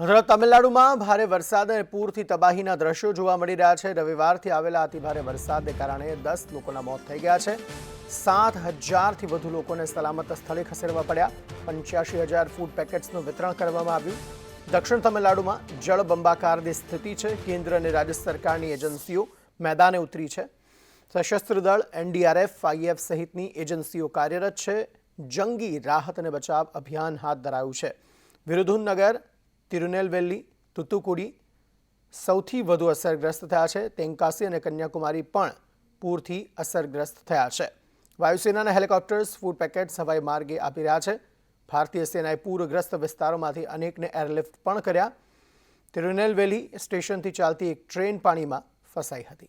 હમણાં તમિલનાડુમાં ભારે વરસાદ અને પૂરથી તબાહીના દ્રશ્યો જોવા મળી રહ્યા છે. રવિવારથી આવેલા અતિભારે વરસાદને કારણે દસ લોકોના મોત થઈ ગયા છે. સાત હજારથી વધુ લોકોને સલામત સ્થળે ખસેડવા પડ્યા. પંચ્યાસી હજાર ફૂડ પેકેટ્સનું વિતરણ કરવામાં આવ્યું. દક્ષિણ તમિલનાડુમાં જળબંબાકારની સ્થિતિ છે. કેન્દ્ર અને રાજ્ય સરકારની એજન્સીઓ મેદાને ઉતરી છે. સશસ્ત્ર દળ, એનડીઆરએફ, આઈએફ સહિતની એજન્સીઓ કાર્યરત છે. જંગી રાહત અને બચાવ અભિયાન હાથ ધરાયું છે. વિરુધુનગર તિરુનેલવેલી, તુતુકુડી સૌથી વધુ અસરગ્રસ્ત થયા છે. તેંકાસી અને કન્યાકુમારી પણ પૂરથી અસરગ્રસ્ત થયા છે. વાયુસેનાના હેલિકોપ્ટર્સ, ફૂડ પેકેટ્સ, હવાઈ માર્ગે આપી રહ્યા છે. ભારતીય સેનાએ પૂરગ્રસ્ત વિસ્તારોમાંથી અનેકને એરલિફ્ટ પણ કર્યા. તિરુનેલવેલી સ્ટેશનથી ચાલતી એક ટ્રેન પાણીમાં ફસાઈ હતી.